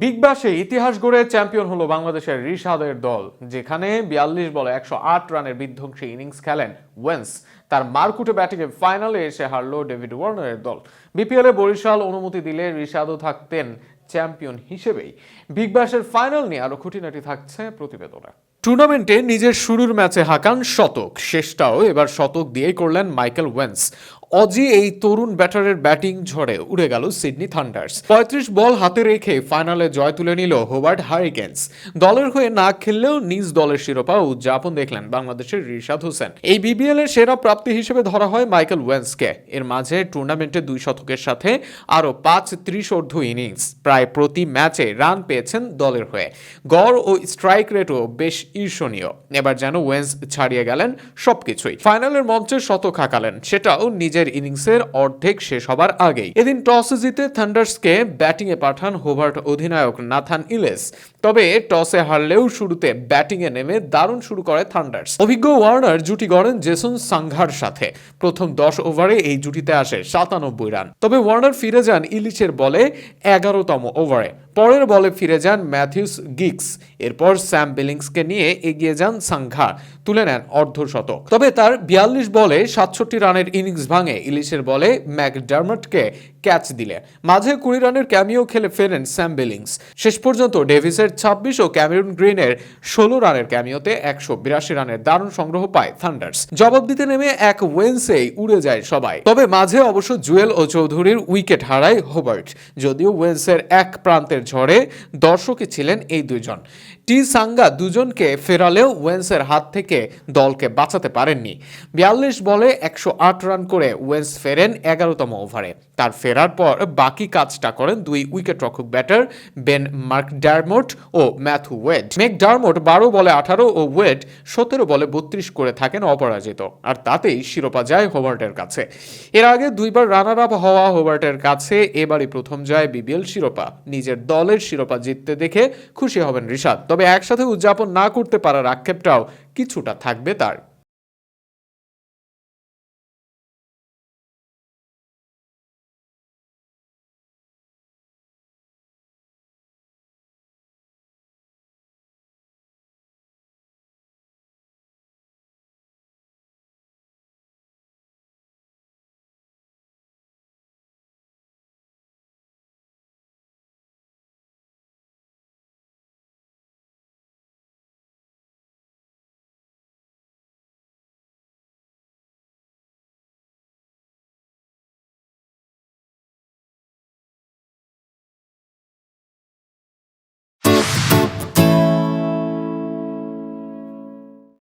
Big ব্যাশে ইতিহাস গড়ে champion হলো বাংলাদেশের রিশাদের দল, যেখানে বিয়াল্লিশ বলে একশো আট রানের বিধ্বংসী ইনিংস খেলেন ওয়েন্স। তার মারকুটে ব্যাটিংয়ে ফাইনালে এসে হারলো ডেভিড ওয়ার্নারের দল। বিপিএলে বরিশাল অনুমতি দিলে রিশাদও থাকতেন চ্যাম্পিয়ন হিসেবেই। বিগ ব্যাশের ফাইনাল নিয়ে আরও খুঁটিনাটি থাকছে প্রতিবেদনে। টুর্নামেন্টে নিজের শুরুর ম্যাচে হাঁকান শতক। শেষটাও এবার শতক দিয়েই করলেন মাইকেল ওয়েন্স। অজি এই তরুণ ব্যাটারের ব্যাটিং ঝড়ে উড়ে গেল সিডনি থান্ডার্স। পঁয়ত্রিশ বল হাতে রেখে ফাইনালে জয় তুলে নিল হোবার্ট হারিকেন্স। দলের হয়ে না খেললেও নিজ দলের শিরোপা উদযাপন দেখলেন বাংলাদেশের রিশাদ হোসেন। এই বিবিএল এর সেরা প্রাপ্তি হিসেবে ধরা হয় মাইকেল ওয়েন্সকে। এর মাঝে টুর্নামেন্টে দুই শতকের সাথে আরও পাঁচ ত্রিশোর্ধ ইনিংস প্রায় প্রতি ম্যাচে রান পেয়েছেন দলের হয়ে। গড় ও স্ট্রাইক রেটও বেশ ঈর্ষণীয়। এবার যেন ওয়েন্স ছাড়িয়ে গেলেন সবকিছুই। ফাইনালের মঞ্চে শতক হাঁকালেন। সেটাও নিজের ইনিংসের অর্ধেক শেষ হবার আগেই। এদিন টস জিতে থান্ডার্সকে ব্যাটিংয়ে পাঠান হোভার্ট অধিনায়ক নাথান ইলেস। তবে টসে হারলেও শুরুতে ব্যাটিংয়ে নেমে দারুণ শুরু করে থান্ডার্স। অভিজ্ঞ ওয়ার্নার জুটি গড়েন জেসন সাংঘার সাথে। প্রথম দশ ওভারে এই জুটিতে আসে সাতানব্বই রান। তবে ওয়ার্নার ফিরে যান ইলিচের বলে এগারোতম ওভারে। পরের বলে ফিরে যান ম্যাথিউস গিক্স এরপর স্যাম বিলিংসকে নিয়ে এগিয়ে যান সাংঘা তুলে নেন অর্ধশতক তবে তার বিয়াল্লিশ বলে সাতষট্টি রানের ইনিংস ভাঙে ইলিশের বলে ম্যাকডার্মটকে ক্যাচ দিলে। মাঝে কুড়ি রানের ক্যামিও খেলে ফেরেন স্যাম বিলিংস। শেষ পর্যন্ত ডেভিসের ছাব্বিশ ও ক্যামেরুন গ্রিনের ষোলো রানের ক্যামিওতে একশো বিরাশি রানের দারুণ সংগ্রহ পায় থান্ডার্স। জবাব দিতে নেমে এক ওয়েন্সেই উড়ে যায় সবাই। তবে মাঝে অবশ্য জুয়েল ও চৌধুরীর উইকেট হারায় হোবার্ট। যদিও ওয়েন্সের এক প্রান্তের ঝড়ে দর্শকই ছিলেন এই দুজন টি সাঙ্গা দুজনকে ফেরালেও ওয়েন্সের হাত থেকে দলকে বাঁচাতে পারেননি। বিয়াল্লিশ বলে একশো আট রান করে ওয়েন্স ফেরেন এগারোতম ওভারে। তার ফেরার পর বাকি কাজটা করেন দুই উইকেট রক্ষক ব্যাটার বেন মার্ক ডারমোট ও ম্যাথু ওয়েড। মেক ডারমোট বারো বলে আঠারো ও ওয়েড সতেরো বলে বত্রিশ করে থাকেন অপরাজিত, আর তাতেই শিরোপা যায় হোবার্টের কাছে। এর আগে দুইবার রানার আপ হওয়া হোবার্টের কাছে, এবারই প্রথম যায় বিবিএল শিরোপা। নিজের দলের শিরোপা জিততে দেখে খুশি হবেন ঋষাদ তবে একসাথে উদযাপন না করতে পারার আক্ষেপটাও কিছুটা থাকবে তার।